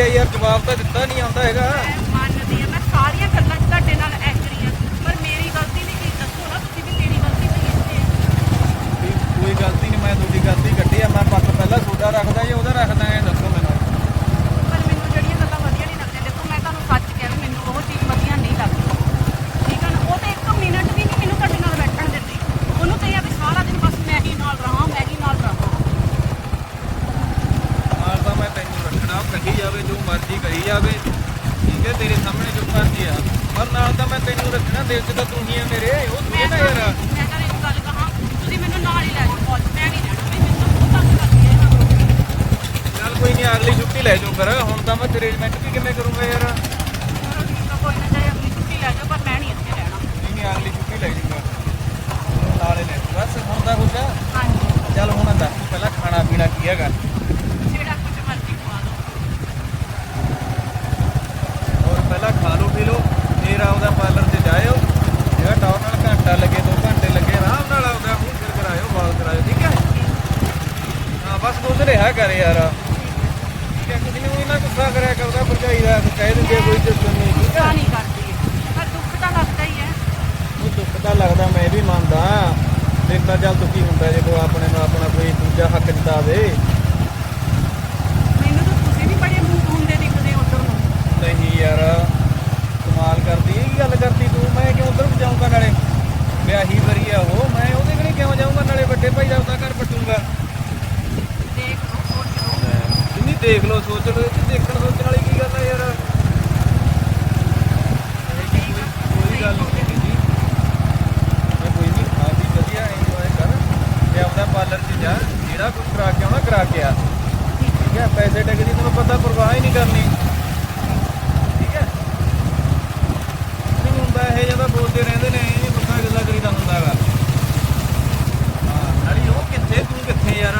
ਆ ਯਾਰ ਜਵਾਬ ਤਾਂ ਦਿੱਤਾ ਨਹੀਂ ਆਉਂਦਾ ਹੈਗਾ। ਮੈਂ ਮੰਨਦੀ ਹਾਂ ਮੈਂ ਸਾਰੀਆਂ ਗੱਲਾਂ ਤੁਹਾਡੇ ਨਾਲ ਐਗਰੀ ਹਾਂ ਪਰ ਮੇਰੀ ਗਲਤੀ ਵੀ ਕੀ ਦੱਸੋ ਨਾ ਤੁਸੀਂ ਵੀ ਮੇਰੀ ਗਲਤੀ ਵੀ ਕਿੱਥੇ ਹੈ ਵੀ ਕੋਈ ਗਲਤੀ ਨਹੀਂ ਮੈਂ ਦੂਜੀ ਗਲਤੀ ਕੱਢੀ ਆ ਮੈਂ ਪੱਕ ਪਹਿਲਾਂ ਸੋਡਾ ਰੱਖਦਾ ਜਾਂ ਉਹਦਾ ਰੱਖਦਾ ਐ ਦੱਸੋ ਮੈਨੂੰ ਪਰ ਮੈਨੂੰ ਜਿਹੜੀਆਂ ਗੱਲਾਂ ਵਧੀਆ ਨਹੀਂ ਲੱਗਦੀਆਂ ਦੇਖੋ ਮੈਂ ਤੁਹਾਨੂੰ ਸੱਚ ਕਿਹਾ ਵੀ ਮੈਨੂੰ ਉਹ ਚੀਜ਼ ਵਧੀਆ ਨਹੀਂ ਲੱਗਦੀ ਠੀਕ ਹੈ ਨਾ ਉਹ ਤੇ ਇੱਕ ਮਿੰਟ ਵੀ ਨਹੀਂ ਮੈਨੂੰ ਤੁਹਾਡੇ ਨਾਲ ਬੈਠਣ ਦਿੰਦੀ ਉਹਨੂੰ ਤੇ ਇਹ ਆ ਵੀ ਸਾਰਾ ਦਿਨ ਬਸ ਮੈਂ ਹੀ ਨਾਲ ਰਹਾਂ ਮੈਂ ਹੀ ਨਾਲ ਰਹਾਂ ਨਾਲ ਤਾਂ ਮੈਂ ਤੈਨੂੰ ਰੱਖਣਾ ਉਹ ਕਹੀ ਜਾਵੇ ਜੋ ਮਰਜ਼ੀ ਕਰੀ ਜਾਵੇ ਠੀਕ ਹੈ ਤੇਰੇ ਸਾਹਮਣੇ ਜੋ ਮਰਜ਼ੀ ਆ ਪਰ ਨਾਲ ਤਾਂ ਮੈਂ ਤੈਨੂੰ ਰੱਖਣਾ ਦਿਲ 'ਚ ਤਾਂ ਤੂੰ ਹੀ ਆ ਮੇਰੇ ਉਹ ਤੂੰ ਮੈਂ ਨਾ ਤਾਂ ਯਾਰ ਮੈਂ ਤਾਂ ਇੱਕ ਗੱਲ ਕਹਾਂ ਤੁਸੀਂ ਮੈਨੂੰ ਨਾਲ ਹੀ ਲੈ ਜਾਓ ਕਾਲਜ ਮੈਂ ਨਹੀਂ ਰਹਿਣਾ ਵੀ ਮੈਨੂੰ ਤਾਂ ਬਹੁਤ ਤੰਗ ਕਰਦੀ ਹੈ ਇਹ ਗੱਲ। ਚੱਲ ਕੋਈ ਨਹੀਂ ਅਗਲੀ ਛੁੱਟੀ ਲੈ ਜਾਊ ਕਰ ਹੁਣ ਤਾਂ ਮੈਂ ਤੇਰੇ ਅਰੇਂਜਮੈਂਟ ਵੀ ਕਿਵੇਂ ਕਰੂੰਗਾ ਯਾਰ ਚਲੋ ਠੀਕ ਆ ਕੋਈ ਨਾ ਚਾਹੇ ਅਗਲੀ ਛੁੱਟੀ ਲੈ ਜਾਓ ਪਰ ਮੈਂ ਨਹੀਂ ਇੱਥੇ ਰਹਿਣਾ ਨਹੀਂ ਨਹੀਂ ਅਗਲੀ ਛੁੱਟੀ ਲੈ ਜਾਊਗਾ ਨਾਲੇ ਲੈ ਜਾਊਂ। ਬਸ ਹੁਣ ਤਾਂ ਕੁਛ ਆ ਹਾਂਜੀ ਚੱਲ ਹੁਣ ਦੱਸ ਤੂੰ ਪਹਿਲਾਂ ਖਾਣਾ ਪੀਣਾ ਕੀ ਹੈਗਾ। ਜਿਹੜਾ ਕੁਝ ਮਰਜ਼ੀ ਖਵਾ ਦਿਓ ਔਰ ਪਹਿਲਾਂ ਖਾ ਲਓ ਪੀ ਲਓ ਫਿਰ ਆਪਦਾ ਪਾਰਲਰ ਤੇ ਜਾਇਓ। ਜਿਹੜਾ ਟਾਉਨ ਨਾਲ ਘੰਟਾ ਲੱਗੇ 2 ਘੰਟੇ ਲੱਗੇ ਆਰਾਮ ਨਾਲ ਆਪਦਾ ਮੂੰਹ ਸਿਰ ਕਰਾਇਓ ਵਾਲ ਕਰਾਇਓ ਠੀਕ ਹੈ? ਹਾਂ ਬਸ ਕੁਝ ਰਿਹਾ ਕਰ ਯਾਰ। ਠੀਕ ਹੈ ਕਿਸੇ ਨੂੰ ਵੀ ਨਾ ਗੁੱਸਾ ਕਰਿਆ ਕਰਦਾ ਭਰਜਾਈ ਦਾ ਕਹਿ ਦਿੰਦੇ ਆ ਕੋਈ ਚੱਕਰ ਨਹੀਂ ਠੀਕ ਗੁੱਸਾ ਹੈ ਨਹੀਂ ਕਰਦੀ ਹੈ ਪਰ ਦੁੱਖ ਤਾਂ ਲੱਗਦਾ ਹੀ ਹੈ। ਉਹ ਦੁੱਖ ਤਾਂ ਲੱਗਦਾ ਮੈਂ ਵੀ ਮੰਨਦਾ। ਦਿਲ ਤਾਂ ਚੱਲ ਦੁਖੀ ਹੁੰਦਾ ਜਦੋਂ ਆਪਣੇ ਨੂੰ ਆਪਣਾ ਕੋਈ ਦੂਜਾ ਹੱਕ ਜਤਾਵੇ। ਮੈਨੂੰ ਤਾਂ ਤੁਸੀਂ ਵੀ ਬੜੇ ਮੂੰਹ ਹੁੰਦੇ ਦਿਖਦੇ ਉਧਰ ਨੂੰ ਨਹੀਂ ਯਾਰ ਕਮਾਲ ਕਰਦੀ ਇਹ ਕੀ ਗੱਲ ਕਰਦੀ ਤੂੰ ਮੈਂ ਕਿਉਂ ਉਧਰ ਜਾਊਂਗਾ ਨਾਲੇ ਵਿਆਹੀ ਵਰੀ ਆ ਉਹ ਮੈਂ ਉਹਦੇ ਕੋਲ ਕਿਉਂ ਜਾਊਂਗਾ ਭਾਈ ਦਾ ਉਹਦਾ ਘਰ ਪਟੂੰਗਾ। ਦੇਖ ਲਓ ਸੋਚ ਲਓ ਜਿੰਨੀ ਦੇਖ ਲਓ ਸੋਚ ਲਓ ਇਹ 'ਚ ਦੇਖਣ, ਸੋਚਣ ਵਾਲੀ ਕੀ ਗੱਲ ਆ ਯਾਰ। ਕੋਈ ਗੱਲ ਨਹੀਂ ਜੀ। ਮੈਂ ਕੋਈ ਨਹੀਂ ਖਾ ਵੀ ਵਧੀਆ ਇੰਜੋਏ ਕਰ। ਤੇ ਆਪਦਾ ਪਾਰਲਰ 'ਚ ਜਾ, ਜਿਹੜਾ ਕੁਝ ਕਰਾ ਕੇ ਆਉਣਾ, ਕਰਾ ਕੇ ਆ। ਠੀਕ ਹੈ, ਪੈਸੇ ਟੈਕ ਦੀ ਤੈਨੂੰ ਪਤਾ, ਪਰਵਾਹ ਹੀ ਨਹੀਂ ਕਰਨੀ। ਠੀਕ ਹੈ। ਨਹੀਂ ਹੁੰਦਾ ਇਹ ਜਦੋਂ ਬੋਲਦੇ ਰਹਿੰਦੇ ਨੇ ਇਹ ਨਹੀਂ ਪਤਾ ਗੱਲਾਂ ਕਰੀਦਾ ਹੁੰਦਾ ਹੈਗਾ ਹਾਂ ਨਾਲੇ ਉਹ ਕਿੱਥੇ ਤੂੰ ਕਿੱਥੇ ਯਾਰ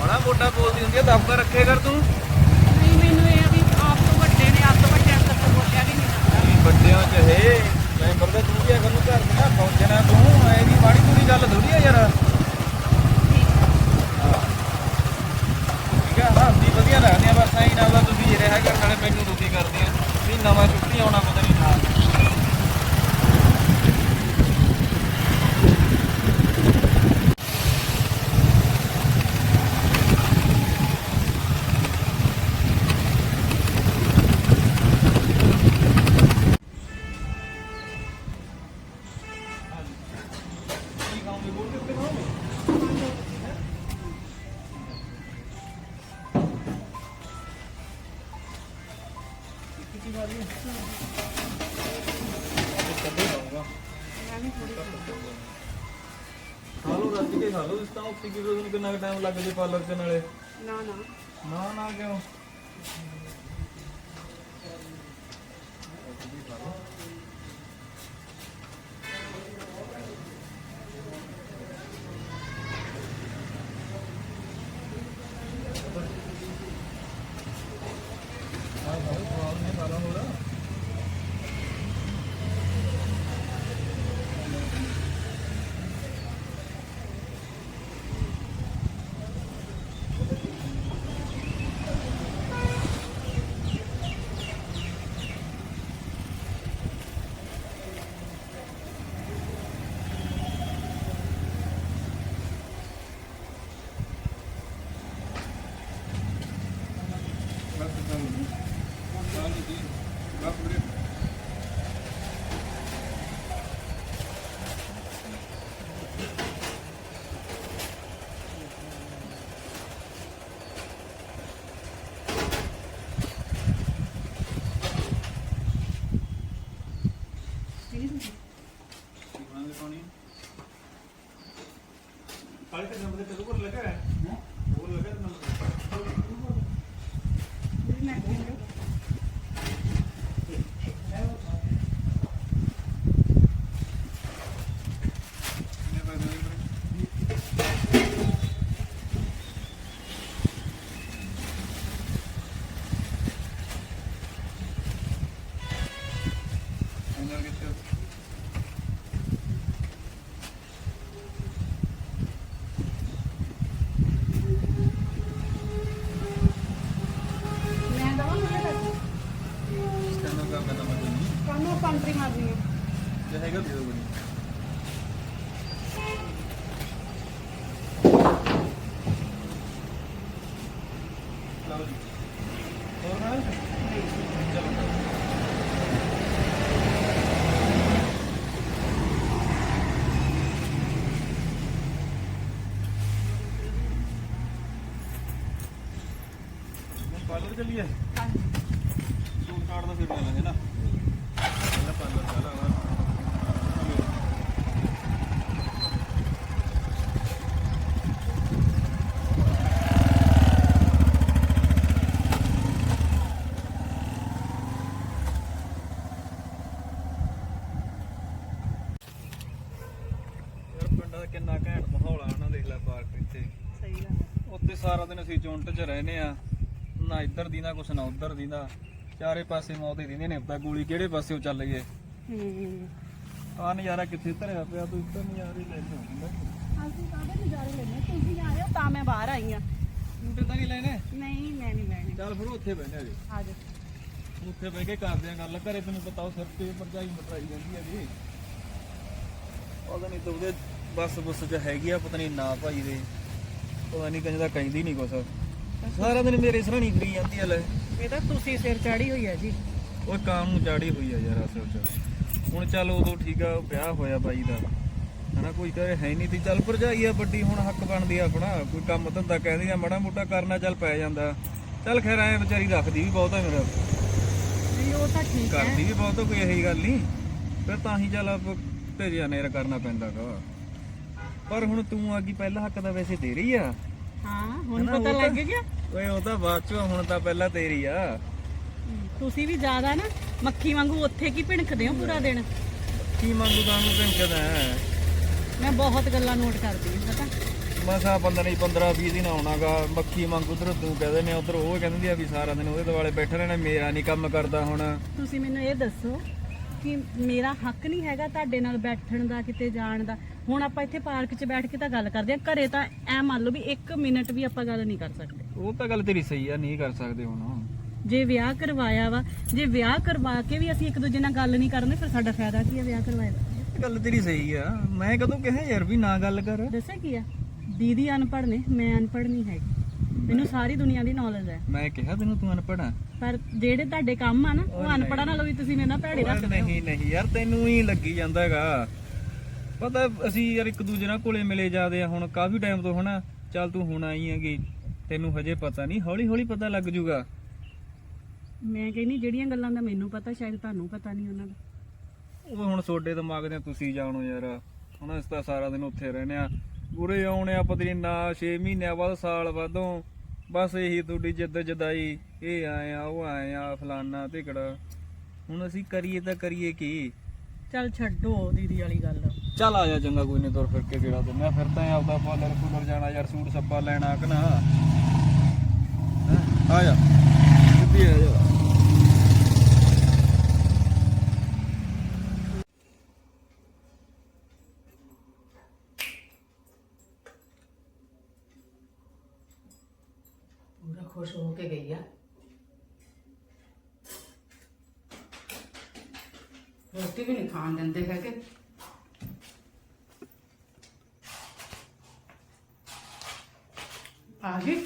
ਬੜਾ ਮੋਟਾ ਬੋਲਦੀ ਹੁੰਦੀ ਹੈ ਦਫਤਰ ਰੱਖੇ ਕਰ ਤੂੰ। ਨਹੀਂ ਮੈਨੂੰ ਇਹ ਆ ਵੀ ਆਪ ਤੋਂ ਵੱਡੇ ਨੇ ਆਪ ਤੋਂ ਵੱਡੇ ਅੰਦਰ ਤੋਂ ਬੋਲਿਆ ਵੀ ਨਹੀਂ ਜਾਂਦਾ ਵੱਡਿਆਂ ਚ ਹੈ ਮੈਂਬਰ ਦਾ ਤੂੰ ਵੀ ਅਗਰ ਨੂੰ ਘਰ ਦਾ ਪਹੁੰਚਣਾ ਤੂੰ ਐ ਦੀ ਮਾੜੀ ਪੂਰੀ ਗੱਲ ਥੋੜੀ ਆ ਯਾਰ। ਠੀਕ ਆ ਹਾਂ ਦੀ ਵਧੀਆ ਲੱਗਦੀ ਆ ਬਸ ਐਂ ਨਾ ਵਾ ਤੁਸੀਂ ਜਿਹੜੇ ਹੈਗਾ ਨਾਲੇ ਮੈਨੂੰ ਦੁਖੀ ਕਰਦੇ ਆ। ਵੀ ਨਵਾਂ ਛੁੱਟੀ ਆਉਣਾ ਕਿੱਥੇ ਵਾਲੀ ਕਦੇ ਖਾਊਂਗਾ ਮੈਂ ਵੀ ਥੋੜੀ ਖਾ ਲਓ ਰੱਜ ਕੇ ਖਾ ਲਓ ਇਸ ਤਾਂ ਉੱਥੇ ਕੀ ਤੁਹਾਨੂੰ ਕਿੰਨਾ ਟਾਈਮ ਲੱਗ ਜੇ ਪਾਰਲਰ ਚ ਨਾਲੇ? ਨਾ ਨਾ। ਨਾ ਨਾ ਕਿਉਂ? Gracias, Andrés. ਲਓ ਜੀ ਹੋਰ ਸੂਟ ਕਾਰਡ ਦਾ ਫਿਰ ਲੈ ਲਾਂਗੇ ਨਾ ਪਹਿਲਾਂ ਪਾਰਲਰ ਚੱਲ ਆਵਾ ਯਾਰ ਪਿੰਡ ਦਾ ਕਿੰਨਾ ਘੈਂਟ ਮਾਹੌਲ ਆ ਨਾ ਦੇਖ ਲੈ ਪਾਰਕ ਇੱਥੇ ਸਹੀ ਗੱਲ ਹੈ ਉੱਤੇ ਸਾਰਾ ਦਿਨ ਅਸੀਂ ਚੁੰਟ 'ਚ ਰਹਿੰਦੇ ਆ। ਨਾ ਇੱਧਰ ਦੀ ਨਾ ਕੁਛ ਨਾ ਉੱਧਰ ਦੀ ਨਾ ਚਾਰੇ ਪਾਸੇ ਮੌਤ ਹੀ ਦਿੰਦੇ ਨੇ ਪਤਾ ਗੋਲੀ ਕਿਹੜੇ ਪਾਸਿਓਂ ਚੱਲ ਗਈ ਹੂੰ। ਆ ਨਜ਼ਾਰਾ ਕਿੱਥੇ ਧਰਿਆ ਪਿਆ ਤੂੰ ਇੱਧਰ ਨਜ਼ਾਰੇ ਲੈ ਲਓ ਅਸੀਂ ਕਾਹਦੇ ਨਜ਼ਾਰੇ ਲੈਣੇ ਤੁਸੀਂ ਆਏ ਹੋ ਤਾਂ ਮੈਂ ਬਾਹਰ ਆਈ ਆ। ਤੂੰ ਤਾਂ ਨਹੀਂ ਲੈਣੇ? ਨਹੀਂ ਮੈਂ ਨਹੀਂ ਲੈਣੇ। ਚੱਲ ਫਿਰ ਉੱਥੇ ਬਹਿਨੇ ਜੀ। ਆ ਜਾ। ਉੱਥੇ ਬਹਿ ਕੇ ਕਰਦੇ ਆ ਗੱਲ। ਘਰੇ ਤੈਨੂੰ ਪਤਾ ਉਹ ਸਿਰ ਤੇ ਪਰਜਾਈ ਮਟਰਾਈ ਜਾਂਦੀ ਹੈ ਜੀ ਉਹਦਾ ਨਹੀਂ ਤਾਂ ਉਹਦੇ ਬੱਸ ਬੁੱਸ ਚ ਹੈਗੀ ਆ ਪਤਾ ਨਹੀਂ ਨਾ ਭਾਈ ਦੇ। ਪਤਾ ਨਹੀਂ ਕਹਿੰਦਾ ਕਹਿੰਦੀ ਨਹੀਂ ਕੁਛ। ਸਾਰਾ ਦਿਨ ਮੇਰੇ ਸਰਾਣੀ ਫਰੀ ਜਾਂਦੀ ਆ ਲੈ ਇਹ ਤਾਂ ਤੁਸੀਂ ਸਿਰ ਚਾੜੀ ਹੋਈ ਹੈ ਜੀ। ਉਹ ਕੰਮ ਨੂੰ ਚਾੜੀ ਹੋਈ ਆ ਯਾਰ ਅਸਲ ਚ। ਹੁਣ ਚੱਲ ਉਦੋਂ ਠੀਕ ਆ ਵਿਆਹ ਹੋਇਆ ਬਾਈ ਦਾ। ਹਨਾ ਕੋਈ ਕਹੇ ਹੈ ਨਹੀਂ ਤੇ ਚੱਲ ਭਰਜਾਈ ਆ ਵੱਡੀ ਹੁਣ ਹੱਕ ਬਣਦੀ ਆ ਆਪਣਾ। ਕੋਈ ਕੰਮ ਧੰਦਾ ਕਹਿੰਦੀ ਆ ਮਾੜਾ ਮੋਟਾ ਕਰਨਾ ਚੱਲ ਪੈ ਜਾਂਦਾ। ਚੱਲ ਖੈਰ ਐ ਵਿਚਾਰੀ ਰੱਖਦੀ ਵੀ ਬਹੁਤ ਆ ਮੇਰਾ ਨਹੀਂ ਉਹ ਤਾਂ ਠੀਕ ਹੈ। ਕਰਦੀ ਵੀ ਬਹੁਤ ਆ, ਕੋਈ ਇਹੀ ਗੱਲ ਨਹੀਂ ਫਿਰ ਤਾਂ ਹੀ ਚੱਲ ਆਪ ਭੇਜਿਆ ਨੇਰ ਕਰਨਾ ਪੈਂਦਾ ਗਾ। ਪਰ ਹੁਣ ਤੂੰ ਆਗੀ ਪਹਿਲਾ ਹੱਕ ਤਾਂ ਵੈਸੇ ਤੇਰੀ ਆ। ਹਾਂ ਹੁਣ ਹਨਾ, ਪਤਾ ਉਹ ਲੱਗ ਤਾਂ- ਗਿਆ। ਓਏ ਉਹ ਤਾਂ ਬਾਅਦ ਚ ਹੁਣ ਤਾਂ ਪਹਿਲਾਂ ਤੇਰੀ ਆ। ਤੁਸੀਂ ਵੀ ਜ਼ਿਆਦਾ ਨਾ ਮੱਖੀ ਵਾਂਗੂ ਉੱਥੇ ਕੀ ਭਿਣਕਦੇ ਹੋ ਪੂਰਾ ਦਿਨ? ਕੀ ਮੰਗੂ ਤੁਹਾਨੂੰ ਟੈਨਸ਼ਨ ਹੈ। ਮੈਂ ਬਹੁਤ ਗੱਲਾਂ ਨੋਟ ਕਰਦੀ ਹਾਂ ਪਤਾ। ਮਸਾ 15 ਨਹੀਂ 15 20 ਦਿਨ ਆਉਣਾਗਾ ਮੱਖੀ ਮੰਗ ਉਧਰ ਤੂੰ ਕਹਦੇ ਨੇ ਉਧਰ ਉਹ ਕਹਿੰਦੀ ਆ ਵੀ ਸਾਰਾ ਦਿਨ ਉਹਦੇ ਦੁਆਲੇ ਬੈਠੇ ਰਹਿਣਾ ਮੇਰਾ ਨਹੀਂ ਕੰਮ ਕਰਦਾ ਹੁਣ। ਤੁਸੀਂ ਮੈਨੂੰ ਇਹ ਦੱਸੋ ਕਿ ਮੇਰਾ ਹੱਕ ਨਹੀਂ ਹੈਗਾ ਤੁਹਾਡੇ ਨਾਲ ਬੈਠਣ ਦਾ ਕਿਤੇ ਜਾਣ ਦਾ। ਹੁਣ ਆਪਾਂ ਇੱਥੇ ਪਾਰਕ 'ਚ ਬੈਠ ਕੇ ਤਾਂ ਗੱਲ ਕਰਦੇ ਆ ਘਰੇ ਤਾਂ ਐ ਮੰਨ ਲਓ ਵੀ 1 ਮਿੰਟ ਵੀ ਆਪਾਂ ਗੱਲ ਨਹੀਂ ਕਰ ਸਕਦੇ। ਉਹ ਤਾਂ ਗੱਲ ਤੇਰੀ ਸਹੀ ਆ ਨਹੀਂ ਕਰ ਸਕਦੇ ਹੁਣ। ਜੇ ਵਿਆਹ ਕਰਵਾਇਆ ਵਾ ਜੇ ਵਿਆਹ ਕਰਵਾ ਕੇ ਵੀ ਅਸੀਂ ਇੱਕ ਦੂਜੇ ਨਾਲ ਗੱਲ ਨਹੀਂ ਕਰਨੇ ਫਿਰ ਸਾਡਾ ਫਾਇਦਾ ਕੀ ਹੈ ਵਿਆਹ ਕਰਵਾਏ ਦਾ? ਗੱਲ ਤੇਰੀ ਸਹੀ ਆ। ਮੈਂ ਕਦੋਂ ਕਿਹਾ ਯਾਰ ਵੀ ਨਾ ਗੱਲ ਕਰ। ਦੱਸਿਆ ਕੀ ਆ? ਦੀਦੀ ਅਨਪੜ੍ਹ ਨੇ ਮੈਂ ਅਨਪੜ੍ਹ ਨਹੀਂ ਹੈਗੀ। ਮੈਨੂੰ ਸਾਰੀ ਦੁਨੀਆ ਦੀ ਨੌਲੇਜ ਹੈ। ਮੈਂ ਕਿਹਾ ਤੈਨੂੰ ਤੂੰ ਅਨਪੜਾ ਪਰ ਜਿਹੜੇ ਤੁਹਾਡੇ ਕੰਮ ਆ ਨਾ ਉਹ ਅਨਪੜ੍ਹਾਂ ਨਾਲੋਂ ਵੀ ਤੁਸੀਂ ਮੇਰੇ ਨਾਲ ਭੈੜੇ ਰੱਖਦੇ ਹੋ। ਨਹੀਂ ਨਹੀਂ ਯਾਰ ਤੈਨੂੰ ਹੀ ਲੱਗੀ ਜਾਂਦਾਗਾ ਪਤਾ ਅਸੀਂ ਯਾਰ ਇੱਕ ਦੂਜੇ ਨਾਲ ਕੋਲੇ ਮਿਲੇ ਜਾਦੇ ਆ ਹੁਣ ਕਾਫੀ ਟਾਈਮ ਤੋਂ ਹਨਾ ਚੱਲ ਤੂੰ ਹੁਣ ਆਈ ਹੈਗੀ। ਤੈਨੂੰ ਹਜੇ ਪਤਾ ਨਹੀਂ ਹੌਲੀ ਹੌਲੀ ਪਤਾ ਲੱਗ ਜੂਗਾ। ਮੈਂ ਕਹਿੰਨੀ ਜਿਹੜੀਆਂ ਗੱਲਾਂ ਦਾ ਮੈਨੂੰ ਪਤਾ ਸ਼ਾਇਦ ਤੁਹਾਨੂੰ ਪਤਾ ਨਹੀਂ ਉਹਨਾਂ ਦਾ। ਉਹ ਹੁਣ ਤੁਹਾਡੇ ਦਿਮਾਗ ਦੇ ਤੁਸੀਂ ਜਾਣੋ ਯਾਰ। ਹੁਣ ਇਸ ਤਾਂ ਸਾਰਾ ਦਿਨ ਉੱਥੇ ਰਹਿੰਦੇ ਆ। ਗੁਰੇ ਆਉਣੇ ਆ ਪਤਾ ਨਹੀਂ ਨਾ 6 ਮਹੀਨਿਆਂ ਬਾਅਦ ਸਾਲ ਬਾਅਦੋਂ। ਬਸ ਇਹੀ ਤੁਹਾਡੀ ਜਿੱਦ ਜਦਾਈ। ਇਹ ਆਏ ਆ ਉਹ ਆਏ ਆ ਫਲਾਨਾ ਢਿਕੜਾ ਹੁਣ ਅਸੀਂ ਕਰੀਏ ਤਾਂ ਕਰੀਏ ਕੀ? ਚੱਲ ਛੱਡੋ ਦੀਦੀ ਵਾਲੀ ਗੱਲ। ਚੱਲ ਆ ਜਾ ਚੰਗਾ ਕੋਈ ਨਹੀਂ ਤੁਰ ਫਿਰ ਕੇ ਕਿਹੜਾ ਤੇ। ਮੈਂ ਫਿਰ ਤਾਂ ਆਪਦਾ ਪਾਰਲਰ ਪੂਲਰ ਜਾਣਾ ਯਾਰ ਸੂਟ ਸੱਪਾ ਲੈਣਾ ਕਿ ਨਾ? ਆ ਜਾ। ਸਿੱਧੀ ਆ ਜਾ ਪੂਰਾ ਖੁਸ਼ ਹੋ ਕੇ ਗਈ ਆ। ਰੋਟੀ ਵੀ ਨਹੀਂ ਖਾਣ ਦਿੰਦੇ ਹੈਗੇ ਆ ਗਈ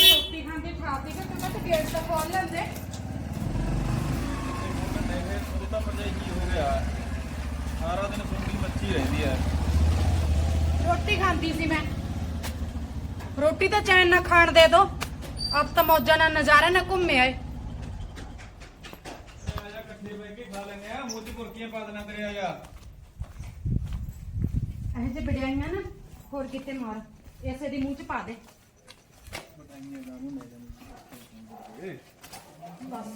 ਰੋਟੀ ਖਾਂਦੇ ਠਾਤੀ ਕਿ ਤੂੰ ਤਾਂ ਗੇਟ ਤਾਂ ਖੋਲ ਲੈਂਦੇ ਉਹ ਤਾਂ ਭਰਜਾਈ ਆਂਦੀ ਸੀ ਮੈਂ। ਰੋਟੀ ਤਾਂ ਚੈਨ ਨਾਲ ਖਾਣ ਦੇ ਦੋ। ਆਪ ਤਾਂ ਮੌਜਾਂ ਨਾਲ ਨਜ਼ਾਰੇ ਨਾਲ ਘੁੰਮੇ ਆਏ। ਆਜਾ ਇਕੱਠੇ ਬੈ ਕੇ ਖਾ ਲੈਂਦੇ ਆ। ਮੂੰਹ 'ਚ ਬੁਰਕੀਆਂ ਪਾ ਦੇਣਾ ਤੇਰੇ ਆਜਾ ਇਹ ਜੇ ਬੜਾਈਆਂ ਨਾ ਹੋਰ ਕਿਤੇ ਮਾਰ। ਇਸੇ ਦੀ ਮੂੰਹ ਚ ਪਾ ਦੇ। ਲਾ ਨੂੰ ਲੈ ਜਾਂਦੇ ਬਸ।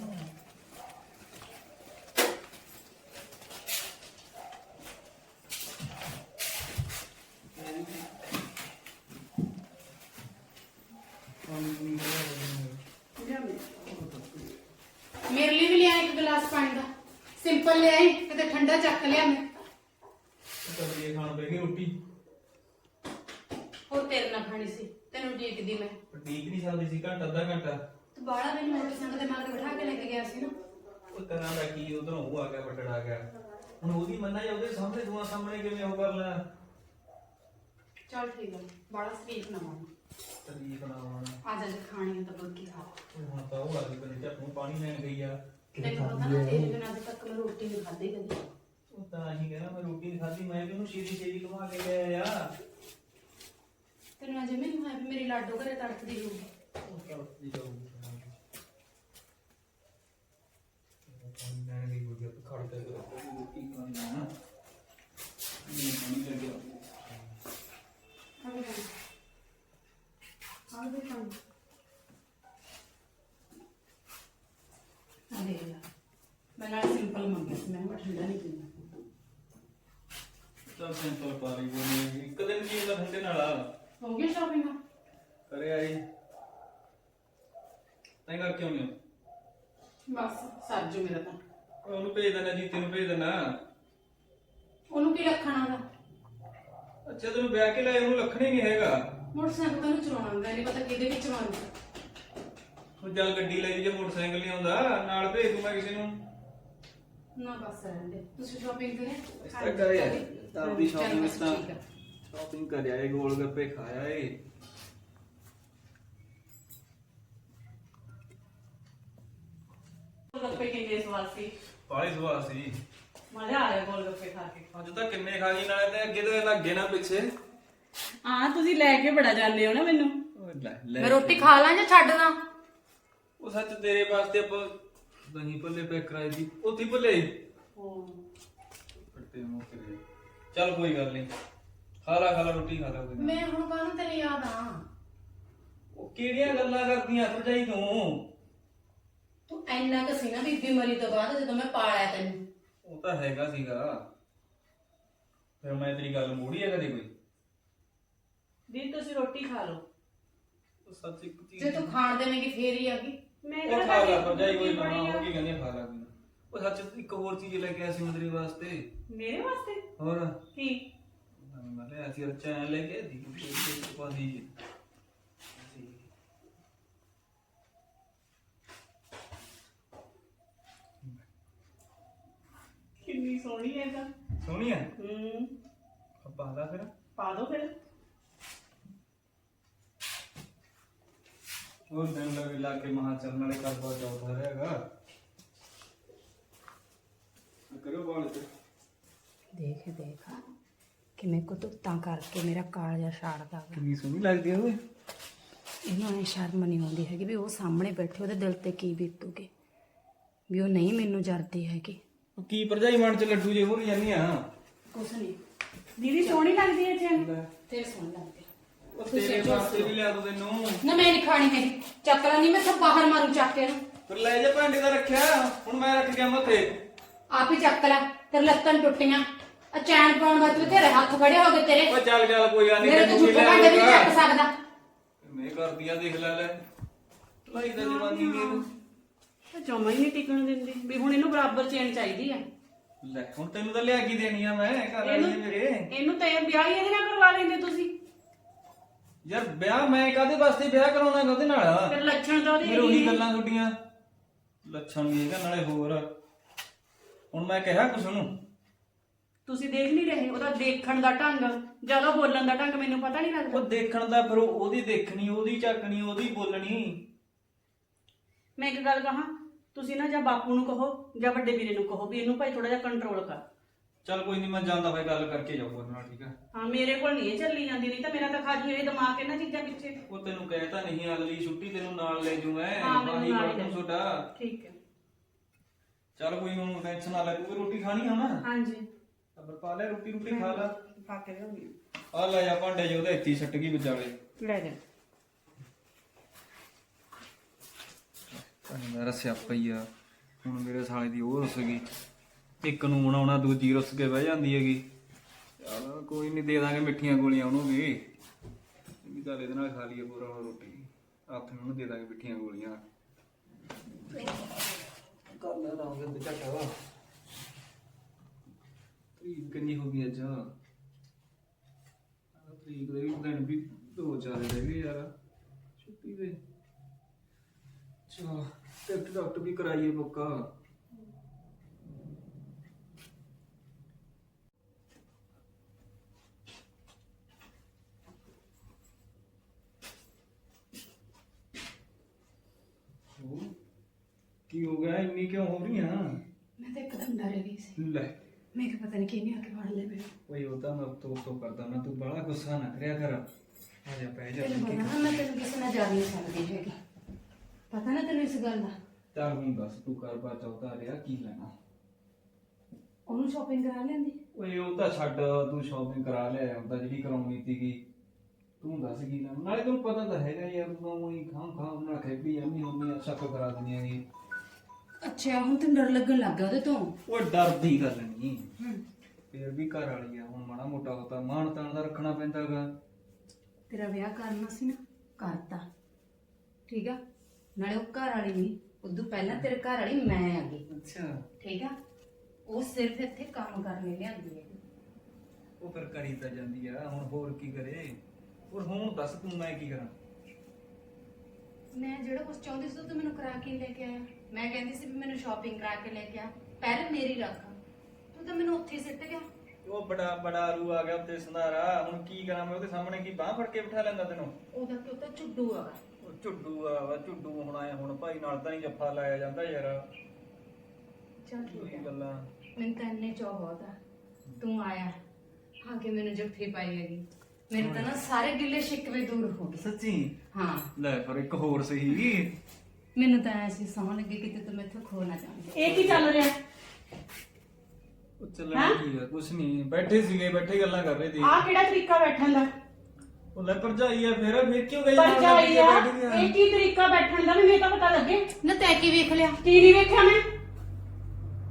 ਮੇਰੇ ਲਈ ਵੀ ਲਿਆ ਇੱਕ ਗਲਾਸ ਪਾਣੀ ਦਾ। ਸਿੰਪਲ ਲਿਆ ਕਿਤੇ ਠੰਡਾ ਚੱਕ ਲਿਆ ਮੈਂ। ਚੱਲੀਏ ਖਾਣ ਬੈ ਗਈ ਰੋਟੀ ਹੋਰ ਤੇਰੇ ਨਾਲ ਖਾਣੀ ਸੀ ਤੈਨੂੰ ਡੀਕਦੀ ਮੈਂ। ਪਰ ਠੀਕ ਨਹੀਂ ਚੱਲਦੀ ਸੀ ਘੰਟਾ ਅੱਧਾ ਘੰਟਾ ਤੂੰ ਬਾਹਲਾ ਮੈਨੂੰ ਮੋਟਰਸਾਈਕਲ ਮਾਰ ਕੇ ਬਿਠਾ ਕੇ ਲੈ ਕੇ ਗਿਆ ਸੀ ਨਾ। ਉਹ ਤਰ੍ਹਾਂ ਦਾ ਕੀ ਉਧਰੋਂ ਉਹ ਆ ਗਿਆ ਵੱਡੜ ਆ ਗਿਆ। ਹੁਣ ਉਹਦੀ ਮੰਨਾ ਜਾਂ ਉਹਦੇ ਸਾਹਮਣੇ ਦੁਆ ਸਾਹਮਣੇ ਕਿਵੇਂ ਉਹ ਕਰ ਲੈ? ਚੱਲ ਠੀਕ ਹੈ ਬਾਹਲਾ ਸਵੀਟ ਨਾ ਬਣ ਤਰੀਕ ਨਾ ਹੋਣਾ ਆ ਜਾ ਜੇ ਖਾਣੀ ਹੈ ਤਾਂ ਬੁਰਕੀ ਖਾ ਹੁਣ ਤਾਂ ਉਹ ਗਈ ਬਣੇ ਚੱਪ ਨੂੰ ਪਾਣੀ ਲੈਣ ਗਈ ਆ। ਤੈਨੂੰ ਪਤਾ ਨਾ ਤੇਰੇ ਬਿਨਾਂ ਅੱਜ ਤੱਕ ਮੈਂ ਰੋਟੀ ਨਹੀਂ ਖਾਧੀ ਕਦੀ। ਉਹ ਤਾਂ ਹੀ ਕਹਿੰਦਾ ਮੈਂ ਰੋਟੀ ਨਹੀਂ ਖਾਧੀ ਮੈਂ ਵੀ ਉਹਨੂੰ ਸ਼ੀਰੀ ਸ਼ੀਰੀ ਘੁਮਾ ਕੇ ਲਿਆ ਆ। ਤੈਨੂੰ ਅਜੇ ਮੈਨੂੰ ਹੈ ਵੀ ਮੇਰੀ ਲਾਡੋ ਘਰੇ ਤੜਫਦੀ ਹੋਊਗੀ ਉਹ ਕਿਉਂ ਦੀ ਜਾਊਗੀ ਲੈਣ ਗਈ ਹੋਈ ਆ ਖੜ ਕੇ ਰੋਟੀ ਖਾਣੀ ਨਾ ਇਹ ਪਾਣੀ ਲੱਗਿਆ ਆ ਵੀ ਖਾਣੀ ਆ ਵੀ ਖਾਣੀ ਆ ਦੇ ਲੈ ਮੈਂ ਨਾਲ ਸਿੰਪਲ ਮੰਗਿਆ ਸੀ ਮੈਂ ਕਿਹਾ ਠੰਡਾ ਨਹੀਂ ਪੀਣਾ ਚੱਲ ਸਿੰਪਲ ਪਾ ਲਈ ਬੋਲੀ ਇੱਕ ਦਿਨ ਕੀ ਹੁੰਦਾ ਠੰਡੇ ਨਾਲ ਹੋ ਗਈ ਸ਼ਾਪਿੰਗ ਕਰੇ ਆਈ ਤੈਂ ਕਰ ਕਿਉਂ ਨਹੀਂ ਬਸ ਸਰ ਜੋ ਮੇਰਾ ਤਾਂ ਉਹਨੂੰ ਭੇਜ ਦੇਣਾ ਜੀਤੇ ਨੂੰ ਭੇਜ ਦੇਣਾ ਉਹਨੂੰ ਰੱਖਣਾ ਦਾ ਅੱਛਾ ਤੈਨੂੰ ਵਿਆਹ ਕੇ ਲਾਇਆ ਉਹਨੂੰ ਲੱਖਣਾ ਹੀ ਨਹੀਂ ਹੈਗਾ। ਮੋਟਰਸਾਈਕਲ ਤਾਂ ਨੂੰ ਚਲਾਉਣਾ ਹੁੰਦਾ ਨਹੀਂ ਪਤਾ ਕਿਹਦੇ ਵਿੱਚ ਚਲਾਉਣਾ ਉਹ ਚੱਲ ਗੱਡੀ ਲੈ ਜੀ ਜੇ ਮੋਟਰਸਾਈਕਲ ਨਹੀਂ ਆਉਂਦਾ ਨਾਲ ਭੇਜ ਦੂੰ ਮੈਂ ਕਿਸੇ ਨੂੰ। ਨਾ ਬਸ ਰਹਿਣ ਦੇ ਤੁਸੀਂ ਸ਼ਾਪਿੰਗ ਕਰੇ ਇਸ ਤਰ੍ਹਾਂ ਕਰੇ ਯਾਰ, ਤਾਂ ਆਪਣੀ ਚੱਲ shopping ਬਸ ਤਾਂ- ਠੀਕ ਹੈ। ਸ਼ਾਪਿੰਗ ਕਰਿਆ ਏ ਗੋਲ ਗੱਪੇ ਖਾਇਆ ਏ। ਗੋਲਗੱਪੇ ਕਿੰਨੇ ਸਵਾਦ ਸੀ? ਬਾਲੀ ਸਵਾਦ ਸੀ। ਮਜ਼ਾ ਆ ਗਿਆ ਗੋਲਗੱਪੇ ਖਾ ਕੇ। ਅੱਜ ਤਾਂ ਕਿੰਨੇ ਖਾ ਗਈ ਨਾਲੇ ਤੇ ਅੱਗੇ ਤੋਂ ਲੱਗੇ ਨਾ ਪਿੱਛੇ। ਹਾਂ ਤੁਸੀਂ ਲੈ ਕੇ ਬੜਾ ਜਾਂਦੇ ਹੋ ਨਾ ਮੈਨੂੰ। ਓਏ ਲੈ ਲੈ ਮੈਂ ਰੋਟੀ ਖਾ ਲਾਂ ਜਾਂ ਛੱਡ ਦਾਂ ਉਹ ਸੱਚ ਤੇਰੇ ਵਾਸਤੇ ਆਪਾਂ ਦਹੀਂ ਭੱਲੇ ਪੈਕ ਕਰਾਈ ਸੀ। ਉੱਥੇ ਹੀ। ਭੱਲੇ ਕੱਟੇ ਮੌਕੇ ਦੇ ਚੱਲ ਕੋਈ ਗੱਲ ਨਹੀਂ। ਖਾ ਲਾ ਖਾ ਲਾ ਰੋਟੀ ਖਾ ਲਾ ਕੋਈ ਨਾ। ਮੈਂ ਹੁਣ ਕਾਹਨੂੰ ਤੇਰੀ ਯਾਦ ਆ? ਉਹ ਕਿਹੜੀਆਂ ਗੱਲਾਂ ਕਰਦੀਆਂ ਭਰਜਾਈ ਤੂੰ? ਤੂੰ ਐਨਾ ਕੁ ਸੀ ਨਾ ਬੀਬੀ ਮਰੀ ਤੋਂ ਬਾਅਦ ਜਦੋਂ ਮੈਂ ਪਾਲਿਆ ਤੈਨੂੰ। ਉਹ ਤਾਂ ਹੈਗਾ ਸੀਗਾ। ਫਿਰ ਮੈਂ ਤੇਰੀ ਗੱਲ ਮੋੜੀ ਹੈ ਕਦੇ ਕੋਈ? ਦੀ ਤੁਸੀਂ ਰੋਟੀ ਖਾ ਲਓ। ਉਹ ਸੱਚ ਇੱਕ ਚੀਜ਼ ਜੇ ਤੂੰ ਖਾਣ ਦੇਵੇਂਗੀ ਫੇਰ ਹੀ ਆਗੀ ਮੈਂ ਉਹ ਖਾ ਲਾ ਤੁਹਾਡੀ ਭਰਜਾਈ ਕੋਈ ਨਾ। ਉਹ ਕੀ ਕਹਿੰਦੀ ਖਾ ਲਾ ਕੋਈ ਨਾ। ਉਹ ਸੱਚ ਇੱਕ ਹੋਰ ਚੀਜ਼ ਲੈ ਕੇ ਆਇਆ ਸੀ ਮੈਂ ਤੇਰੇ ਵਾਸਤੇ। ਮੇਰੇ ਵਾਸਤੇ? ਹੋਰ? ਕੀ? ਮੈਂ ਲਿਆ ਸੀ ਅੱਛਾ ਐਂ ਲੈ ਕੇ ਦੀ ਪਾਦੀ ਕਿੰਨੀ ਸੋਹਣੀ ਹੈ ਤਾਂ। ਸੋਹਣੀ ਹੈ? ਹੂੰ। ਪਾ ਲਾ ਫਿਰ। ਪਾ ਦੋ ਫਿਰ। ਉਹ ਦਿਨ ਲੱਗ ਲਾ ਕੇ ਮਹਾ ਚੱਲਣ ਵਾਲੇ ਕਰਵਾ ਚੌਥ ਹੈਗਾ। ਕਰੋ ਬਾਲ ਤੇ ਦੇਖ ਦੇਖ। ਕਿਵੇਂ ਕੁਤੁਕਤਾਂ ਕਰਕੇ ਮੇਰਾ ਕਾਲਜਾ ਛਾੜਦਾ ਵਾ। ਕਿੰਨੀ ਸੋਹਣੀ ਲੱਗਦੀ ਹੈ ਓਏ ਇਹਨੂੰ ਐ ਸ਼ਰਮ ਨਹੀਂ ਆਉਂਦੀ ਹੈਗੀ ਵੀ ਉਹ ਸਾਹਮਣੇ ਬੈਠੇ ਉਹਦੇ ਦਿਲ ਤੇ ਕੀ ਬੀਤੂਗੀ? ਵੀ ਉਹ ਨਹੀਂ ਮੈਨੂੰ ਜਰਦੀ ਹੈਗੀ। ਉਹ ਕੀ ਭਰਜਾਈ ਮਨ ਚ ਲੱਡੂ ਜੇ ਹੋਰ ਜਾਂਦੀ ਆ? ਕੁਛ ਨਹੀਂ ਦੀਦੀ ਸੋਹਣੀ ਲੱਗਦੀ ਹੈ ਚੈਨ ਤੇਰੇ ਸੁਣ ਲੱਗਦੇ ਉਹ ਤੇਰੇ ਵਾਸਤੇ ਵੀ ਲਿਆ ਦੋ ਤੈਨੂੰ। ਨਾ ਮੈਂ ਨਹੀਂ ਖਾਣੀ ਮੇਰੀ ਚੱਕ ਲਾ ਨਹੀਂ ਮੈਂ ਸਭ ਬਾਹਰ ਮਾਰੂ ਚੱਕ ਕੇ ਇਹਨੂੰ ਫਿਰ ਲੈ ਜਾ ਭਾਂਡੇ ਦਾ ਰੱਖਿਆ ਹੁਣ ਮੈਂ ਰੱਖ ਗਿਆ ਮੱਥੇ ਆਪ ਹੀ ਚੱਕ ਲੈ ਤੇਰੇ ਲੱਤਾਂ ਟੁੱਟੀਆਂ। ਆ ਚੈਨ ਪਾਉਣ ਵਾਸਤੇ ਤੇਰੇ ਹੱਥ ਖੜੇ ਹੋ ਗਏ ਤੇਰੇ। ਉਹ ਚੱਲ ਚੱਲ ਕੋਈ ਗੱਲ ਨਹੀਂ ਮੇਰੇ ਤੋਂ ਝੂਠੇ ਭਾਂਡੇ ਵੀ ਨੀ ਚੱਕ ਸਕਦਾ। ਮੈਂ ਕਰਦੀ ਆ ਦੇਖ ਲੈ ਲੈ। ਲਾਈ ਦਾ ਜਵਾਨੀ ਦੀ ਇਹਨੂੰ। ਤਾਂ ਜਮਾ ਹੀ ਨਹੀਂ ਟਿਕਣ ਦਿੰਦੀ। ਵੀ ਹੁਣ ਇਹਨੂੰ ਬਰਾਬਰ ਚੈਨ ਚਾਹੀਦੀ ਹੈ ਲੈ ਹੁਣ ਤੈਨੂੰ ਤਾਂ ਲਿਆ ਕੀ ਦੇਣੀ ਆ ਮੈਂ ਘਰ ਵਾਲੀ ਆ ਮੇਰੇ? ਇਹਨੂੰ ਤਾਂ ਇਹ ਵਿਆਹ ਹੀ ਇਹਦੇ ਨਾਲ ਕਰਵਾ ਲੈਂਦੇ ਤੁਸੀਂ। ਯਾਰ ਵਿਆਹ ਮੈਂ ਕਾਦੇ ਵਾਸਤੇ ਵਿਆਹ ਕਰਾਉਣਾ ਉਹਦੇ ਨਾਲ? ਫਿਰ ਲੱਛਣ ਤਾਂ ਉਹਦੇ ਫਿਰ ਉਹੀ ਗੱਲਾਂ ਤੁਹਾਡੀਆਂ। ਲੱਛਣ ਵੀ ਹੈਗਾ ਨਾਲੇ ਹੋਰ। ਹੁਣ ਮੈਂ ਕਿਹਾ ਕੁਛ ਨੂੰ ਤੁਸੀਂ ਦੇਖ ਨਹੀਂ ਰਹੇ ਉਹਦਾ ਦੇਖਣ ਦਾ ਢੰਗ ਜਦੋਂ ਬੋਲਣ ਦਾ ਢੰਗ ਮੈਨੂੰ ਪਤਾ ਨਹੀਂ ਲੱਗਦਾ। ਉਹ ਦੇਖਣ ਦਾ ਫਿਰ ਉਹ- ਉਹਦੀ ਦੇਖਣੀ ਉਹਦੀ ਚੱਕਣੀ ਉਹਦੀ ਬੋਲਣੀ। ਮੈਂ ਇੱਕ ਗੱਲ ਕਹਾਂ ਤੁਸੀਂ ਨਾ ਜਾਂ ਬਾਪੂ ਨੂੰ ਕਹੋ ਜਾਂ ਵੱਡੇ ਵੀਰੇ ਨੂੰ ਕਹੋ ਵੀ ਇਹਨੂੰ ਭਾਈ ਥੋੜਾ ਜਿਹਾ ਕੰਟਰੋਲ ਕਰ। ਚੱਲ ਕੋਈ ਨਹੀਂ ਮੈਂ ਜਾਂਦਾ ਹੋਇਆ ਗੱਲ ਕਰਕੇ ਜਾਊਂਗਾ ਉਹਦੇ ਨਾਲ ਠੀਕ ਆ? ਹਾਂ ਮੇਰੇ ਕੋਲ ਨਹੀਂ ਇਹ ਚੱਲੀ ਜਾਂਦੀ ਨਹੀਂ ਤਾਂ ਮੇਰਾ ਤਾਂ ਖਾਜੀ ਇਹ ਦਿਮਾਗ ਇਹਨਾਂ ਚੀਜ਼ਾਂ ਪਿੱਛੇ। ਉਹ ਤੈਨੂੰ ਕਹਿਤਾ ਨਹੀਂ ਅਗਲੀ ਛੁੱਟੀ ਤੈਨੂੰ ਨਾਲ ਲੈ ਜੂ ਮੈਂ ਹਾਂ, ਮੈਨੂੰ ਬਾਹੀ ਨਾਲ ਤੁਹਾਡਾ ਠੀਕ ਹੈ। ਚੱਲ ਕੋਈ ਹੁਣ ਟੈਨਸ਼ਨ ਨਾ ਲੈ ਤੂੰ ਵੀ ਰੋਟੀ ਖਾਣੀ ਆ ਨਾ? ਹਾਂਜੀ। ਅਬਰ ਪਾ ਲੈ ਰੋਟੀ ਰੋਟੀ ਖਾ ਲੈ। ਪਾ ਕੇ ਲਿਆਉਂਦੀ ਆ ਲੈ ਜਾ ਭਾਂਡੇ ਜੋ ਉਹਦੇ ਇੱਥੇ ਹੀ ਸੱਟ ਗਈ ਵਿਚਾਲੇ। ਲੈ ਜਾ। ਮੇਰਾ ਰਸਿਆ ਪਈਆ ਹੁਣ ਮੇਰੇ ਸਾਲੇ ਦੀ ਉਹ ਰੁੱਸ ਗਈ। ਇੱਕ ਨੂੰ ਬਣਾਉਣਾ ਦੂਜੀ ਰੁੱਸ ਕੇ ਬਹਿ ਜਾਂਦੀ ਹੈਗੀ। ਚਲ ਕੋਈ ਨਹੀਂ ਦੇ ਦਾਂਗੇ ਮਿੱਠੀਆਂ ਗੋਲੀਆਂ ਉਹਨੂੰ ਵੀ। ਇਹ ਵੀ ਚੱਲ ਇਹਦੇ ਨਾਲ ਖਾ ਲਈਏ ਪੂਰਾ ਹੁਣ ਰੋਟੀ। ਨੂੰ ਉਹਨੂੰ ਦੇ ਦਾਂਗੇ ਮਿੱਠੀਆਂ ਗੋਲੀਆਂ। ਕਰ ਲੈ ਦਾਂਗੇ ਤੇ ਝਟਾ ਤਰੀਕ ਕਿੰਨੀ ਹੋ ਗਈ ਅੱਜ? ਆਹ ਤਰੀਕ ਦੇ ਵੀ ਦਿਨ ਵੀ ਦੋ ਚਾਰ ਰਹਿ ਗਏ ਯਾਰ। ਛੁੱਟੀ ਦੇ ਚਾ ਟਿਕਟ ਡਾਕਟਰ ਵੀ ਕਰਾਈਏ ਉਹ, ਕੀ ਹੋ ਗਿਆ? ਇੰਨੀ ਕਿਉਂ ਹੋ ਰਹੀ ਆ ਮੈਂ ਤਾਂ ਇੱਕਦਮ ਡਰ ਗਈ ਸੀ। ਲੈ। ਮੈਂ ਕਿਹਾ ਪਤਾ ਨਹੀਂ ਕਿਹਨੇ ਆ ਕੇ ਫੜ ਲਿਆ ਮੈਨੂੰ। ਓਏ ਉਹ ਤਾਂ ਮੈਂ ਤੋ ਤੋ ਕਰਦਾ ਨਾ ਤੂੰ ਬੜਾ ਗੁੱਸਾ ਨਾ ਕਰਿਆ ਕਰ। ਆ ਜਾ ਪੈ ਜਾ ਤੈਨੂੰ ਪਤਾ ਨਾ ਮੈਂ ਤੈਨੂੰ ਕਿਸੇ ਨਾਲ ਜਾ ਨਹੀਂ ਸਕਦੀ ਹੈਗੀ। ਪਤਾ ਨਾ ਤੈਨੂੰ ਇਸ ਗੱਲ ਦਾ? ਚੱਲ ਹੁਣ ਦੱਸ ਤੂੰ ਕਰ ਬਾ ਚੌਥਾ ਰਿਹਾ ਕੀ ਲੈਣਾ? ਉਹਨੂੰ ਸ਼ਾਪਿੰਗ ਕਰਾ ਲੈਂਦੀ? ਓਏ ਉਹ ਤਾਂ ਛੱਡ ਤੂੰ ਸ਼ਾਪਿੰਗ ਕਰਾ ਲਿਆ ਹੁੰਦਾ ਜਿਹੜੀ ਕਰਾਉਣੀ ਸੀਗੀ। ਤੂੰ ਦੱਸ ਕੀ ਲੈਣਾ? ਨਾਲੇ ਤੈਨੂੰ ਪਤਾ ਤਾਂ ਹੈਗਾ ਯਾਰ ਤੂੰ ਉਹੀ ਖਾਂ ਖਾਂ ਨਾਲ ਖੇਪੀ ਜਾਂਦੀ ਹੁੰਦੀ ਆ ਸ਼ੱਕ ਕਰਾ ਦਿੰਦੀਆਂ ਜੀ ਅੱਛਾ ਹੁਣ ਤੈਨੂੰ ਡਰ ਲੱਗਣ ਲੱਗ ਗਿਆ ਉਹਦੇ ਤੋਂ? ਓਏ ਡਰ ਦੀ ਗੱਲ ਨਹੀਂ। ਫੇਰ ਵੀ ਘਰ ਵਾਲੀ ਆ ਹੁਣ ਮਾੜਾ ਮੋਟਾ ਹੁੰਦਾ ਮਾਣ ਤਾਣ ਦਾ ਰੱਖਣਾ ਪੈਂਦਾਗਾ। ਤੇਰਾ ਵਿਆਹ ਕਰਨਾ ਸੀ ਨਾ ਕਰਤਾ। ਠੀਕ ਆ? ਨਾਲੇ ਉਹ ਘਰ ਵਾਲੀ ਨਹੀਂ ਉਦੋਂ ਪਹਿਲਾਂ ਤੇਰੇ ਘਰ ਵਾਲੀ ਮੈਂ ਆ ਗਈ। ਅੱਛਾ। ਠੀਕ ਆ? ਉਹ ਸਿਰਫ ਇੱਥੇ ਕੰਮ ਕਰਨ ਲਈ ਲਿਆਂਦੀ ਹੈ। ਉਹ ਫਿਰ ਕਰੀ ਤਾਂ ਜਾਂਦੀ ਆ ਹੁਣ ਹੋਰ ਕੀ ਕਰੇ? ਹੋਰ ਹੁਣ ਦੱਸ ਤੂੰ ਮੈਂ ਕੀ ਕਰਾਂ? ਮੈਂ ਜਿਹੜਾ ਕੁਝ ਚਾਹੁੰਦੀ ਸੀ ਉਹ ਤੂੰ ਮੈਨੂੰ ਕਰਾ ਕੇ ਲੈ ਕੇ ਆਇਆ। ਮੈਂ ਕਹਿੰਦੀ ਸੀ ਵੀ ਮੈਨੂੰ ਸ਼ਾਪਿੰਗ ਕਰਾ ਕੇ ਲੈ ਕੇ ਆ। ਪਹਿਲੇ ਮੇਰੀ ਰੱਖ। ਤੂੰ ਤਾਂ ਮੈਨੂੰ ਉੱਥੇ ਹੀ ਸਿੱਟ ਗਿਆ। ਉਹ ਬੜਾ ਬੜਾ ਰੂ ਆ ਗਿਆ ਉੱਤੇ ਸੰਧਾਰਾ। ਹੁਣ ਕੀ ਕਰਾਂ ਮੈਂ ਉਹਦੇ ਸਾਹਮਣੇ ਕੀ ਬਾਹ ਫੜ ਕੇ ਬਿਠਾ ਲੈਂਦਾ ਤੈਨੂੰ? ਉਹਦਾ ਕਿਉਂ ਤਾਂ ਝੁੱਡੂ ਉਹ ਝੁੱਡੂ ਆ ਵਾ ਝੁੱਡੂ ਹੁਣ ਆਇਆ ਹੁਣ ਭਾਈ ਨਾਲ ਤਾਂ ਨਹੀਂ ਜੱਫਾ ਲਾਇਆ ਜਾਂਦਾ ਯਾਰ। ਚੱਲ ਠੀਕ ਹੈ ਗੱਲਾਂ। ਮੈਨੂੰ ਤਾਂ ਇੰਨੇ ਚਾਹ ਬਹੁਤ ਆ। ਤੂੰ ਆਇਆ ਆ ਕੇ ਮੈਨੂੰ ਜੱਫੀ ਪਾਈ ਹੈਗੀ। ਮੇਰੇ ਤਾਂ ਨਾ ਸਾਰੇ ਗਿੱਲੇ ਸ਼ਿਕਵੇ ਦੂਰ ਹੋ ਗਏ। ਸੱਚੀ? ਹਾਂ। ਲੈ ਪਰ ਇੱਕ ਹੋਰ ਸਹੀ। ਮੈਨੂੰ ਤਾਂ ਐਸੀ ਸੌਂ ਲੱਗੀ ਕਿ ਤੂੰ ਮੈਥੋਂ ਖੋ ਨਾ ਜਾਵੇਂ ਇਹ ਕੀ ਚੱਲ ਰਿਹਾ? ਉਹ ਚੱਲਣਾ ਕੀ ਆ ਕੁਛ ਨਹੀਂ। ਬੈਠੇ ਸੀਗੇ ਬੈਠੇ ਗੱਲਾਂ ਕਰ ਰਹੇ ਸੀ। ਆਹ ਕਿਹੜਾ ਤਰੀਕਾ ਬੈਠਣ ਦਾ? ਉਹ ਲੈ ਭਰਜਾਈ ਆ ਫਿਰ ਫਿਰ ਕਿਉਂ ਗਈ ਪਰ ਜਾਈ ਆ? ਇਹ ਕੀ ਤਰੀਕਾ ਬੈਠਣ ਦਾ ਵੀ ਮੈਨੂੰ ਤਾਂ ਪਤਾ ਲੱਗੇ। ਨਾ ਤੈ ਕੀ ਵੇਖ ਲਿਆ? ਕੀ ਨਹੀਂ ਵੇਖਿਆ ਮੈਂ?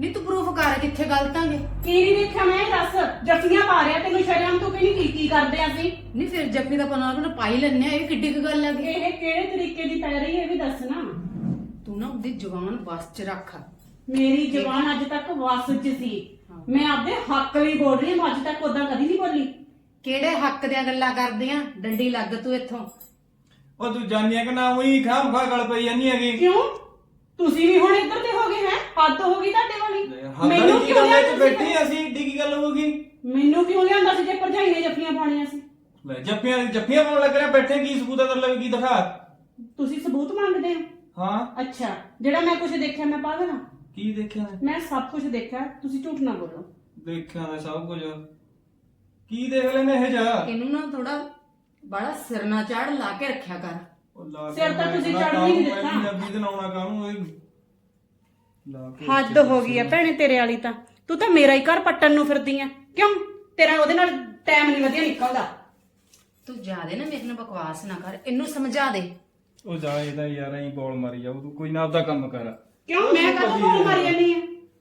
ਨਹੀਂ ਤੂੰ ਪ੍ਰੂਫ ਕਰ ਕਿੱਥੇ ਗਲਤਾਂਗੇ ਕੀ ਨਹੀਂ ਵੇਖਿਆ ਮੈਂ ਇਹ ਦੱਸ ਜੱਫੀਆਂ ਪਾ ਰਿਆ ਤੈਨੂੰ ਸ਼ਰਮ ਤੂੰ ਕਹਿੰਦੀ ਕੀ ਕੀ ਕਰਦੇ ਆਂ ਅਸੀਂ? ਨਹੀਂ ਫਿਰ ਜੱਫੀ ਦਾ ਪਨਾ ਪਨਾ ਪਾਈ ਲੈਣੇ ਆ ਇਹ ਕਿੱਡੀ ਕੁ ਗੱਲ ਲੱਗੀ ਇਹ ਕਿਹੜੇ ਤਰੀਕੇ ਦੀ ਪੈ ਰਹੀ ਹੈ ਇਹ ਵੀ ਦੱਸ ਨਾ। ਤੂੰ ਨਾ ਉਹਦੀ ਜ਼ੁਬਾਨ ਵਸ ਚ ਰੱਖ। ਮੇਰੀ ਜ਼ਬਾਨ ਅੱਜ ਤੱਕ ਵਸ 'ਚ ਸੀ। ਮੈਂ ਆਪਦੇ ਹੱਕ ਲਈ ਬੋਲ ਰਹੀ ਹਾਂ ਅੱਜ ਤੱਕ ਉਦਾਂ ਕਦੀ ਨਹੀਂ ਬੋਲੀ। ਕਿਹੜੇ ਹੱਕ ਦੀਆਂ ਗੱਲਾਂ ਕਰਦੀਆਂ? ਡੰਡੀ ਲੱਗ ਤੂੰ ਇੱਥੋਂ। ਉਹ ਤੂੰ ਜਾਣਿਆ ਕਿ ਨਾ ਉਹੀ ਖਾਮ ਖਾ ਗਲ ਪਈ ਜਾਨੀ ਹੈਗੀ। ਕਿਉਂ? ਤੁਸੀਂ ਵੀ ਹੁਣ ਇੱਧਰ ਤੇ ਹੋ ਗਏ ਹੈ? ਹੱਦ ਹੋ ਗਈ ਤੁਹਾਡੇ ਵਾਲੀ। ਮੈਨੂੰ ਕੀ ਗੱਲ ਹੈ? ਲਿਆਂਦਾ ਤੂੰ ਸੀ? ਬੈਠੀ ਅਸੀਂ ਏਡੀ ਕੀ ਗੱਲ ਹੋ ਗਈ ਮੈਨੂੰ ਕਿਉਂ ਲਿਆਂਦਾ ਸੀ ਜੇ ਭਰਜਾਈ ਨੇ ਜੱਫੀਆਂ ਪਾਉਣੀਆਂ ਸੀ? ਲੈ ਜੱਫੀਆਂ ਜੱਫੀਆਂ ਪਾਉਣ ਲੱਗ ਰਿਹਾ ਬੈਠੇ ਕੀ ਸਬੂਤ ਕਰ ਲੈ ਕੀ ਦਿਖਾ? ਤੁਸੀਂ ਸਬੂਤ ਮੰਗਦੇ ਹੋ? ਹਾਂ। ਅੱਛਾ ਜਿਹੜਾ ਮੈਂ ਕੁਝ ਦੇਖਿਆ ਮੈਂ ਪਾਗਲ ਹਾਂ? ਕੀ ਦੇਖਿਆ? ਮੈਂ ਸਭ ਕੁਝ ਦੇਖਿਆ ਤੁਸੀਂ ਝੂਠ ਨਾ ਬੋਲੋ। ਦੇਖਿਆ ਦਾ ਸਭ ਕੁਝ ਕੀ ਦੇਖ ਲੈਨੇ ਇਹ ਜਾ? ਇਹਨੂੰ ਨਾ ਥੋੜਾ ਬੜਾ ਸਿਰ ਨਾ ਚਾੜ ਲਾ ਕੇ ਰੱਖਿਆ ਕਰ। ਉਹ ਲਾ ਸਿਰ ਤਾਂ ਤੁਸੀਂ ਚੜ੍ਹ ਨਹੀਂ ਦਿੱਤਾ। ਪੰਜਾਬੀ ਤੇ ਲਾਉਣਾ ਕਾਹਨੂੰ ਇਹ? ਲਾ ਕੇ ਹੱਦ ਹੋ ਗਈ ਆ ਭੈਣੇ ਤੇਰੇ ਵਾਲੀ ਤਾਂ। ਤੂੰ ਤਾਂ ਮੇਰਾ ਹੀ ਘਰ ਪੱਟਣ ਨੂੰ ਫਿਰਦੀ ਆ। ਕਿਉਂ? ਤੇਰਾ ਉਹਦੇ ਨਾਲ ਟਾਈਮ ਨਹੀਂ ਵਧੀਆ ਨਿਕਲਦਾ। ਤੂੰ ਜਿਆਦੇ ਨਾ ਮੇਰੇ ਨਾਲ ਬਕਵਾਸ ਨਾ ਕਰ ਇਹਨੂੰ ਸਮਝਾ ਦੇ। ਉਹ ਜਾ ਇਹਦਾ ਯਾਰ ਐਂ ਬੋਲ ਮਾਰੀ ਜਾਊ ਤੂੰ ਕੋਈ ਨਾ ਆਪਦਾ ਕੰਮ ਕਰ। ਕਿਉਂ? ਮੈਂ ਕਦੋਂ ਬੋਲ ਮਾਰੀ ਜਾਨੀ ਆ?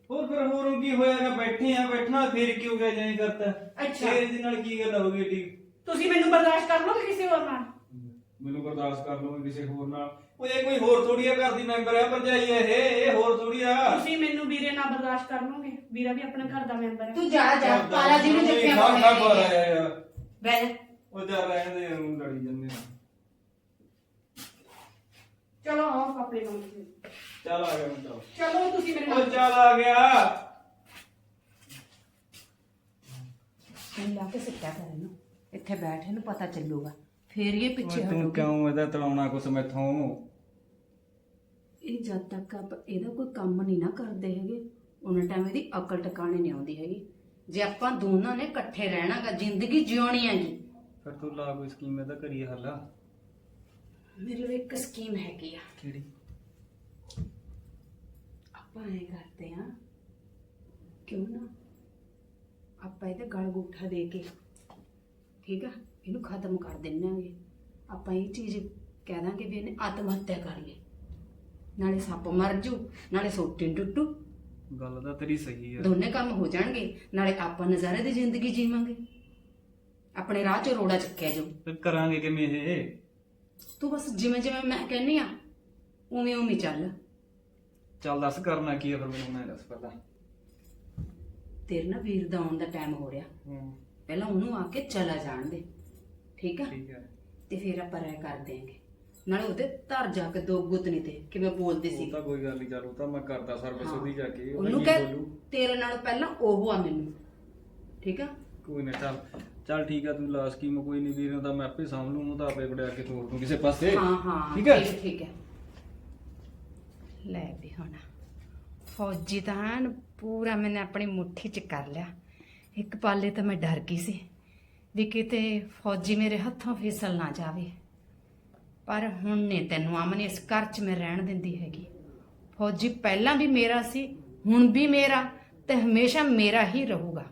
ਹੋਰ ਫਿਰ ਹੋਰ ਕੀ ਹੋਇਆਗਾ ਬੈਠੇ ਆ ਬੈਠਣਾ ਫੇਰ ਕੀ ਹੋ ਗਿਆ ਜਾਈ ਕਰਤਾ? ਅੱਛਾ। ਫੇਰ ਇਹਦੇ ਨਾਲ ਕੀ ਗੱਲ ਹੋ ਗਈ ਠੀਕ ਤੁਸੀਂ ਮੈਨੂੰ ਬਰਦਾਸ਼ਤ ਕਰ ਲੋਗੇ ਕਿਸੇ ਹੋਰ ਨਾਲ? ਮੈਨੂੰ ਬਰਦਾਸ਼ਤ ਕਰ ਲਵਾਂਗੇ ਕਿਸੇ ਹੋਰ ਨਾਲ? ਉਹ ਇਹ ਕੋਈ ਹੋਰ ਥੋੜੀ ਆ ਘਰ ਦੀ ਮੈਂਬਰ ਆ ਭਰਜਾਈ ਆ ਇਹ ਇਹ ਹੋਰ ਥੋੜੀ ਆ। ਤੁਸੀਂ ਮੈਨੂੰ ਵੀਰੇ ਨਾਲ ਬਰਦਾਸ਼ਤ ਕਰ ਲੋਗੇ ਵੀਰਾ ਵੀ ਆਪਣਾ ਘਰ ਦਾ ਮੈਂਬਰ ਹੈ ਤੂੰ ਜਾ ਜਾ ਪਾਲਾ ਜੀ ਨੂੰ ਜੱਫੀਆਂ ਖਾ ਖਾ ਪਾ ਰਿਹਾ ਯਾਰ ਉਹ ਜਾ ਰਹਿਣ ਦੇ ਉਹਨੂੰ ਲੜੀ ਜੰਨੇ ਚਲੋ ਆਓ ਕੱਪੜੇ ਲਾਉਂ ਚੱਲ ਆ ਗਿਆ ਮੁੰਡਾ ਚਲੋ ਤੁਸੀਂ ਮੇਰੇ ਉਹ ਨਾਲ ਚੱਲ ਆ ਗਿਆ। ਇਹਨੂੰ ਲਾ ਕੇ ਸਿੱਟਿਆ ਕਰ ਇਹਨੂੰ। ਇੱਥੇ ਬੈਠ ਇਹਨੂੰ ਪਤਾ ਚੱਲੂਗਾ। ਫੇਰ ਇਹ ਪਿੱਛੇ ਓਏ ਤੂੰ ਹਟੂਗੀ। ਕਿਉਂ ਇਹਦਾ ਤਲਾਉਣਾ ਕੁਛ ਮੈਥੋਂ? ਇਹ ਜਦ ਤੱਕ ਆਪ ਇਹਦਾ ਕੋਈ ਕੰਮ ਨਹੀਂ ਨਾ ਕਰਦੇ ਹੈਗੇ ਉਹਨਾਂ ਟਾਈਮ ਇਹਦੀ ਅਕਲ ਟਿਕਾਣੇ ਨਹੀਂ ਆਉਂਦੀ ਹੈਗੀ। ਜੇ ਆਪਾਂ ਦੋਨਾਂ ਨੇ ਇਕੱਠੇ ਰਹਿਣਾਗਾ ਜ਼ਿੰਦਗੀ ਜਿਉਣੀ ਹੈਗੀ। ਫਿਰ ਤੂੰ ਲਾ ਕੋਈ ਸਕੀਮ ਇਹਦਾ ਕਰੀਏ ਹੱਲ। ਮੇਰੇ ਲਈ ਇੱਕ ਸਕੀਮ ਹੈਗੀ ਆ। ਕਿਹੜੀ? ਆਪਾਂ ਐ ਕਰਦੇ ਆ ਕਿਉਂ ਨਾ ਆਪਾਂ ਇਹਦੇ ਗਲ ਗੂਠਾ ਦੇ ਕੇ ਠੀਕ ਆ ਇਹਨੂੰ ਖਤਮ ਕਰ ਦਿੰਨਾਂਗੇ ਆਪਾਂ ਇਹ ਚੀਜ਼ ਕਹਿ ਦਾਂਗੇ ਵੀ ਇਹਨੇ ਆਤਮ ਹੱਤਿਆ ਕਰ ਲਈ। ਨਾਲੇ ਸੱਪ ਮਰ ਜੂ ਨਾਲੇ ਸੋਟੀ ਟੁੱਟੂ। ਗੱਲ ਤਾਂ ਤੇਰੀ ਸਹੀ ਆ। ਦੋਨੇ ਕੰਮ ਹੋ ਜਾਣਗੇ ਨਾਲੇ ਆਪਾਂ ਨਜ਼ਾਰੇ ਦੀ ਜ਼ਿੰਦਗੀ ਜੀਵਾਂਗੇ। ਆਪਣੇ ਰਾਹ 'ਚ ਰੋੜਾ ਚੱਕਿਆ ਜਾਊ। ਫਿਰ ਕਰਾਂਗੇ ਕਿਵੇਂ ਇਹ? ਤੂੰ ਬਸ ਜਿਵੇਂ ਜਿਵੇਂ ਮੈਂ ਕਹਿੰਨੀ ਆ ਉਵੇਂ ਉਵੇਂ ਚੱਲ। ਚੱਲ ਦੱਸ ਕਰਨਾ ਕੀ ਆ ਫਿਰ ਮੈਨੂੰ ਮੈਂ ਦੱਸ ਪਹਿਲਾਂ। ਤੇਰੇ ਨਾ ਵੀਰ ਦਾ ਆਉਣ ਦਾ ਟਾਈਮ ਹੋ ਰਿਹਾ। ਹੂੰ। ਪਹਿਲਾਂ ਉਹਨੂੰ ਆ ਕੇ ਚਲਾ ਜਾਣ ਦੇ ਠੀਕ ਆ? ਠੀਕ ਹੈ ਤੇ ਫਿਰ ਆਪਾਂ ਰਹਿ ਕਰ ਦੇਂਗੇ। ਨਾਲੇ ਉਹਦੇ ਧਰ ਜਾ ਕੇ ਦੋ ਗੁੱਤਨੀ ਤੇ ਕਿਵੇਂ ਬੋਲਦੇ ਸੀ। ਉਹ ਤਾਂ ਕੋਈ ਗੱਲ ਨਹੀਂ ਚੱਲ ਉਹ ਤਾਂ ਮੈਂ ਕਰਦਾ ਸਰਵਿਸ। ਉਹਦੀ ਜਾ ਕੇ ਉਹ ਉਹਨੂੰ ਕੀ ਕਹਿ ਬੋਲੂ? ਤੇਰੇ ਨਾਲ ਪਹਿਲਾਂ ਉਹ ਆ ਮੈਨੂੰ ਠੀਕ ਆ? ਕੋਈ ਨਾ ਚੱਲ ਚੱਲ ਠੀਕ ਆ ਤੂੰ ਲਾ ਸਕੀਮ ਕੋਈ ਨਹੀਂ ਵੀਰ ਨੂੰ ਤਾਂ ਮੈਂ ਆਪੇ ਸਾਂਭ ਲੂੰ ਉਹਨੂੰ ਤਾਂ ਆਪੇ ਵੜਿਆ ਕੇ ਤੋੜ ਦੂੰ ਕਿਸੇ ਪਾਸੇ। ਹਾਂ ਹਾਂ ਠੀਕ ਹੈ ਠੀਕ ਹੈ ਲੈ ਵੀ ਹੁਣ। ਫੌਜੀ ਤਾਂ ਐਨ ਪੂਰਾ ਮੈਨੇ ਆਪਣੀ ਮੁੱਠੀ 'ਚ ਕਰ ਲਿਆ। ਇੱਕ ਪਾਲੇ ਤਾਂ ਮੈਂ ਡਰ ਗਈ ਸੀ ਵੀ ਕਿਤੇ ਫੌਜੀ ਮੇਰੇ ਹੱਥੋਂ ਫਿਸਲ ਨਾ ਜਾਵੇ। ਪਰ ਹੁਣ ਨੇ ਤੈਨੂੰ ਅਮਨ ਇਸ ਘਰ 'ਚ ਮੈਂ ਰਹਿਣ ਦਿੰਦੀ ਹੈਗੀ। ਫੌਜੀ ਪਹਿਲਾਂ ਵੀ ਮੇਰਾ ਸੀ, ਹੁਣ ਵੀ ਮੇਰਾ ਤੇ ਹਮੇਸ਼ਾ ਮੇਰਾ ਹੀ ਰਹੂਗਾ।